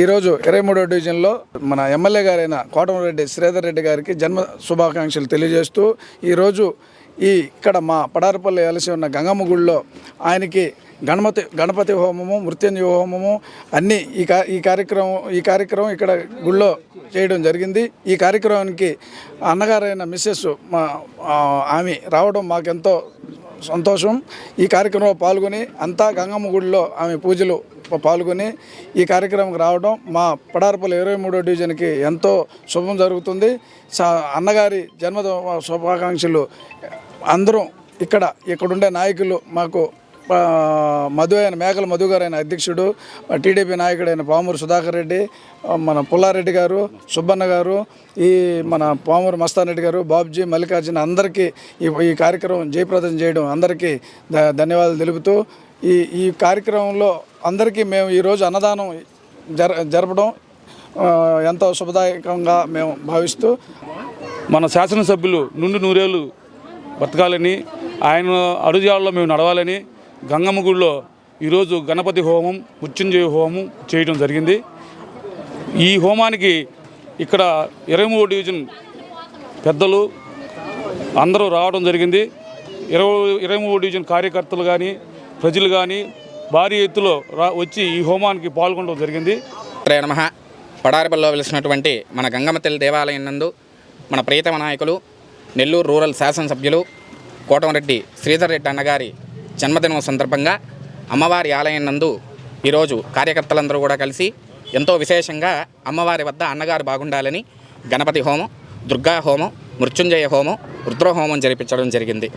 ఈరోజు ఇరవై మూడో డివిజన్లో మన ఎమ్మెల్యే గారైన కోటమరెడ్డి శ్రీధర్ రెడ్డి గారికి జన్మ శుభాకాంక్షలు తెలియజేస్తూ ఈరోజు ఈ ఇక్కడ మా పడారపల్లి వెలసి ఉన్న గంగమ్మ గుడిలో ఆయనకి గణపతి గణపతి హోమము మృత్యుంజయ హోమము అన్నీ ఈ కా ఈ కార్యక్రమం ఈ కార్యక్రమం ఇక్కడ గుళ్ళో చేయడం జరిగింది. ఈ కార్యక్రమానికి అన్నగారైన మిస్సెస్ మా ఆమె రావడం మాకెంతో సంతోషం. ఈ కార్యక్రమంలో పాల్గొని అంతా గంగమ్మ గుడిలో ఆమె పూజలు పాల్గొని ఈ కార్యక్రమంకి రావడం మా పడారపల్లి ఇరవై మూడో డివిజన్కి ఎంతో శుభం జరుగుతుంది. సా అన్నగారి జన్మ శుభాకాంక్షలు అందరం ఇక్కడ ఇక్కడుండే నాయకులు మాకు మధు అయిన మేకల మధు గారు అయిన అధ్యక్షుడు టీడీపీ నాయకుడైన పామూరు సుధాకర్ రెడ్డి మన పుల్లారెడ్డి గారు సుబ్బన్న గారు ఈ మన పామూరు మస్తారెడ్డి గారు బాబుజీ మల్లికార్జున అందరికీ ఈ ఈ కార్యక్రమం జయప్రదం చేయడం అందరికీ ధన్యవాదాలు తెలుపుతూ ఈ ఈ కార్యక్రమంలో అందరికీ మేము ఈరోజు అన్నదానం జర జరపడం ఎంతో శుభదాయకంగా మేము భావిస్తూ మన శాసనసభ్యులు నుండి నూరేళ్ళు బతకాలని ఆయన అడుగుజాడలో మేము నడవాలని గంగమ్మ గుడిలో ఈరోజు గణపతి హోమం మృత్యుంజయ హోమం చేయడం జరిగింది. ఈ హోమానికి ఇక్కడ ఇరవై మూడు డివిజన్ పెద్దలు అందరూ రావడం జరిగింది. ఇరవై ఇరవై మూడు డివిజన్ కార్యకర్తలు కానీ ప్రజలు కానీ భారీ ఎత్తులో రా వచ్చి ఈ హోమానికి పాల్గొనడం జరిగింది. త్రే నమ. పడారిపల్లిలో వెలిసినటువంటి మన గంగమ్మ తల్లి దేవాలయం నందు మన ప్రియతమ నాయకులు నెల్లూరు రూరల్ శాసనసభ్యులు కోటమరెడ్డి శ్రీధర్ రెడ్డి అన్నగారి జన్మదినం సందర్భంగా అమ్మవారి ఆలయం నందు ఈరోజు కార్యకర్తలందరూ కూడా కలిసి ఎంతో విశేషంగా అమ్మవారి వద్ద అన్నగారు బాగుండాలని గణపతి హోమం దుర్గా హోమం మృత్యుంజయ హోమం రుద్రహోమం జరిపించడం జరిగింది.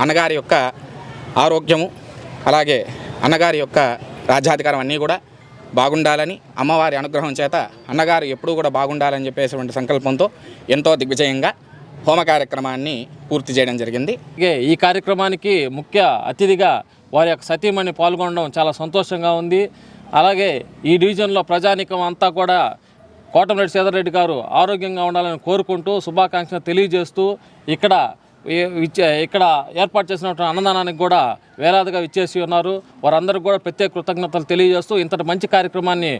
అన్నగారి యొక్క ఆరోగ్యము అలాగే అన్నగారి యొక్క రాజ్యాధికారం అన్నీ కూడా బాగుండాలని అమ్మవారి అనుగ్రహం చేత అన్నగారు ఎప్పుడూ కూడా బాగుండాలని చెప్పేటువంటి సంకల్పంతో ఎంతో దిగ్విజయంగా హోమ కార్యక్రమాన్ని పూర్తి చేయడం జరిగింది. ఈ కార్యక్రమానికి ముఖ్య అతిథిగా వారి యొక్క సతీమణి పాల్గొనడం చాలా సంతోషంగా ఉంది. అలాగే ఈ డివిజన్లో ప్రజానీకం అంతా కూడా కోటమిరెడ్డి సీతారెడ్డి గారు ఆరోగ్యంగా ఉండాలని కోరుకుంటూ శుభాకాంక్షలు తెలియజేస్తూ ఇక్కడ ఇక్కడ ఏర్పాటు చేసినటువంటి అన్నదానానికి కూడా వేలాదిగా ఇచ్చేసి ఉన్నారు. వారందరికీ కూడా ప్రత్యేక కృతజ్ఞతలు తెలియజేస్తూ ఇంతటి మంచి కార్యక్రమాన్ని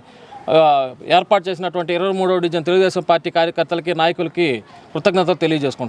ఏర్పాటు చేసినటువంటి ఇరవై మూడో డివిజన్ తెలుగుదేశం పార్టీ కార్యకర్తలకి నాయకులకి కృతజ్ఞతలు తెలియజేసుకుంటున్నాను